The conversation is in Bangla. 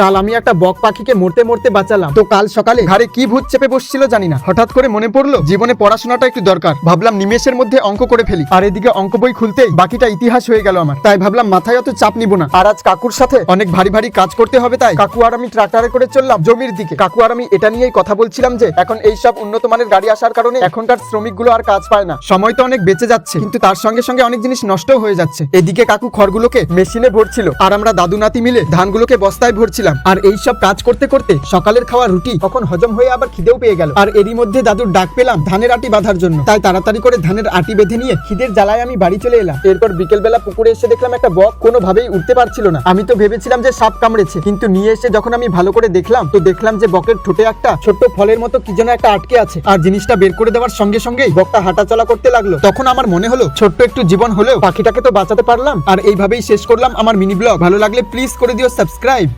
কাল আমি একটা বক পাখিকে মরতে মরতে বাঁচালাম। তো কাল সকালে ঘাড়ে কি ভূত চেপে বসছিল জানি না। হঠাৎ করে মনে পড়ল, জীবনে পড়াশোনাটা একটু দরকার। ভাবলাম নিমেষের মধ্যে অঙ্ক করে ফেলি। আর এদিকে অঙ্ক বই খুলতেই বাকিটা ইতিহাস হয়ে গেল আমার। তাই ভাবলাম মাথায় অত চাপ নিব না। আর আজ কাকুর সাথে অনেক ভারী ভারী কাজ করতে হবে তাই কাকু আর আমি ট্রাক্টরে করে চললাম জমির দিকে। কাকু আর আমি এটা নিয়েই কথা বলছিলাম যে, এখন এই সব উন্নত মানের গাড়ি আসার কারণে এখনকার শ্রমিকগুলো আর কাজ পায় না। সময় তো অনেক বেঁচে যাচ্ছে, কিন্তু তার সঙ্গে সঙ্গে অনেক জিনিস নষ্টও হয়ে যাচ্ছে। এদিকে কাকু খড়গুলোকে মেশিনে ভরছিল, আর আমরা দাদু নাতি মিলে ধানগুলোকে বস্তায় ভরছিলাম আর এই সব কাজ করতে করতে সকালের খাওয়া রুটি তখন হজম হয়ে আবার খিদেও পেয়ে গেল। আর এরই মধ্যে দাদুর ডাক পেলাম ধানের আটি বাঁধার জন্য। তাই তাড়াতাড়ি করে ধানের আটি বেঁধে নিয়ে খিদের জ্বালায় আমি বাড়ি চলে এলাম। এরপর বিকেলবেলা পুকুরে এসে দেখলাম একটা বক কোনোভাবেই উঠতে পারছিল না। আমি তো ভেবেছিলাম যে সাপ কামড়েছে। কিন্তু নিয়ে এসে যখন আমি ভালো করে দেখলাম, তো দেখলাম যে বকের ঠোঁটে একটা ছোট্ট ফলের মতো কি যেন একটা আটকে আছে। আর জিনিসটা বের করে দেওয়ার সঙ্গে সঙ্গেই বকটা হাঁটাচলা করতে লাগল। তখন আমার মনে হলো, ছোট্ট একটু জীবন হলেও পাখিটাকে তো বাঁচাতে পারলাম। আর এইভাবেই শেষ করলাম আমার মিনি ব্লগ ভালো লাগলে প্লিজ করে দিও সাবস্ক্রাইব